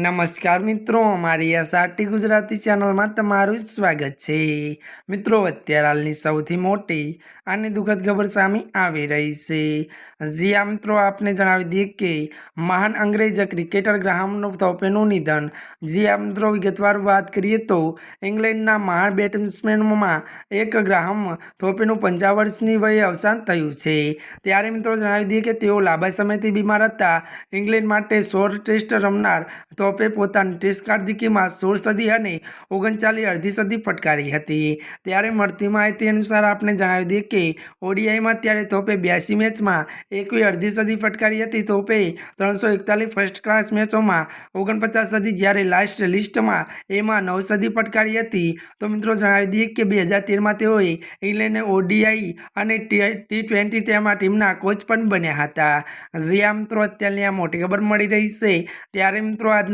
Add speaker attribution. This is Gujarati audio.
Speaker 1: નમસ્કાર મિત્રો મારી આ સાટી ગુજરાતી ચેનલમાં તમારું સ્વાગત છે. મિત્રો, અત્યારે હાલની સૌથી મોટી અને દુઃખદ ખબર સામે આવી રહી છે. જી આ મિત્રો, આપને જણાવી દઈએ કે મહાન અંગ્રેજ ક્રિકેટર ગ્રાહમનો થોપેનું નિધન. જી આ મિત્રો, વિગતવાર વાત કરીએ તો ઇંગ્લેન્ડના મહાન બેટ્સમેનમાં એક ગ્રાહમ થોપેનું પંચાવન વર્ષની વયે અવસાન થયું છે. ત્યારે મિત્રો, જણાવી દઈએ કે તેઓ લાંબા સમયથી બીમાર હતા. ઇંગ્લેન્ડ માટે સોળ ટેસ્ટ રમનાર તોપે પોતાની ટેસ્ટ કાર્દિકીમાં સોળ સદી અને ઓગણચાલીસ અડધી સદી ફટકારી હતી. ત્યારે મળતી માહિતી અનુસાર આપણે જણાવી દઈએ કે ઓડીઆઈમાં ત્યારે તોપે બ્યાસી મેચમાં એકવી અડધી સદી ફટકારી હતી. તોપે ત્રણસો એકતાલીસ ફર્સ્ટ ક્લાસ મેચોમાં ઓગણપચાસ સદી જ્યારે લાસ્ટ લિસ્ટમાં એમાં નવ સદી ફટકારી હતી. તો મિત્રો જણાવી દઈએ કે બે હજાર તેરમાં તેઓએ ઇંગ્લેન્ડને ઓડીઆઈ અને ટી ટ્વેન્ટી તેમાં ટીમના કોચ પણ બન્યા હતા. જે આ મિત્રો અત્યારની આ મોટી ખબર મળી રહી છે. ત્યારે મિત્રો